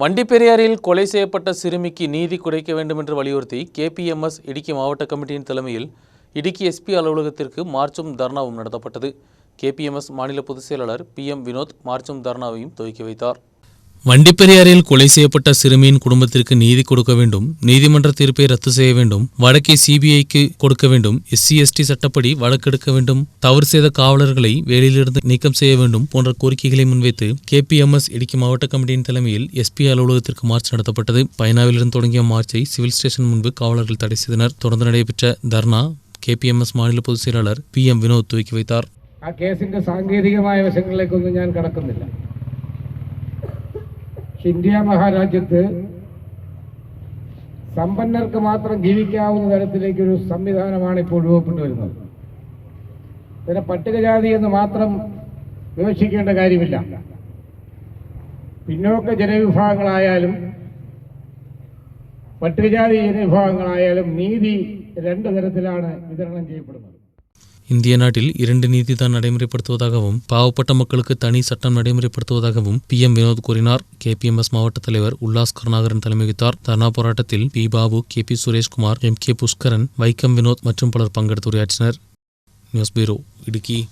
வண்டிப்பெரியாறில் கொலை செய்யப்பட்ட சிறுமிக்கு நீதி குறைக்க வேண்டும் என்று வலியுறுத்தி கேபிஎம்எஸ் இடுக்கி மாவட்ட கமிட்டியின் தலைமையில் இடுக்கி எஸ்பி அலுவலகத்திற்கு மார்ச்சும் தர்ணாவும் நடத்தப்பட்டது. கேபிஎம்எஸ் மாநில பொதுச் செயலாளர் பி எம் வினோத் மார்ச்சும் தர்ணாவையும் துவக்கி வைத்தார். வண்டிப்பெரியாரில் கொலை செய்யப்பட்ட சிறுமியின் குடும்பத்திற்கு நீதி கொடுக்க வேண்டும் நீதிமன்ற தீர்ப்பை ரத்து செய்ய வேண்டும் வழக்கை சிபிஐக்கு கொடுக்க வேண்டும் எஸ்சி எஸ்டி சட்டப்படி வழக்கெடுக்க வேண்டும் தவறு செய்த காவலர்களை வேலையிலிருந்து நீக்கம் செய்ய வேண்டும் போன்ற கோரிக்கைகளை முன்வைத்து கேபிஎம்எஸ் இடுக்கி மாவட்ட கமிட்டியின் தலைமையில் எஸ்பி அலுவலகத்திற்கு மார்ச் நடத்தப்பட்டது. பைனாவிலிருந்து தொடங்கிய மார்ச்சை சிவில் ஸ்டேஷன் முன்பு காவலர்கள் தடை செய்தனர். தொடர்ந்து நடைபெற்ற தர்ணா கேபிஎம்எஸ் மாநில பொதுச் செயலாளர் பி எம் வினோத் துவக்கி வைத்தார். ആ കേസിന്റെ സാങ്കേതികമായ വശങ്ങളിലേക്കൊന്നും ഞാൻ ഇന്ത്യ മഹാരാജ്യത്ത് സമ്പന്നർക്ക് മാത്രം ജീവിക്കാവുന്ന തരത്തിലേക്കൊരു സംവിധാനമാണ് ഇപ്പോൾ രൂപപ്പെട്ടു വരുന്നത്. ഇതിനെ പട്ടികജാതി എന്ന് മാത്രം വിമർശിക്കേണ്ട കാര്യമില്ല. പിന്നോക്ക ജനവിഭാഗങ്ങളായാലും പട്ടികജാതി ജനവിഭാഗങ്ങളായാലും നീതി രണ്ട് തരത്തിലാണ് വിതരണം ചെയ്യപ്പെടുന്നത്. இந்திய நாட்டில் இரண்டு நீதி தான் நடைமுறைப்படுத்துவதாகவும் பாவப்பட்ட மக்களுக்கு தனி சட்டம் நடைமுறைப்படுத்துவதாகவும் பி எம் வினோத் கூறினார். கேபிஎம்எஸ் மாவட்ட தலைவர் உல்லாஸ் கருணாகரன் தலைமை வகித்தார் தர்ணா போராட்டத்தில் P. Babu K P Sureshkumar M. K. Pushkaran Vaikom Vinod மற்றும் பலர் பங்கெடுத்து உரையாற்றினர். News bureau Idukki.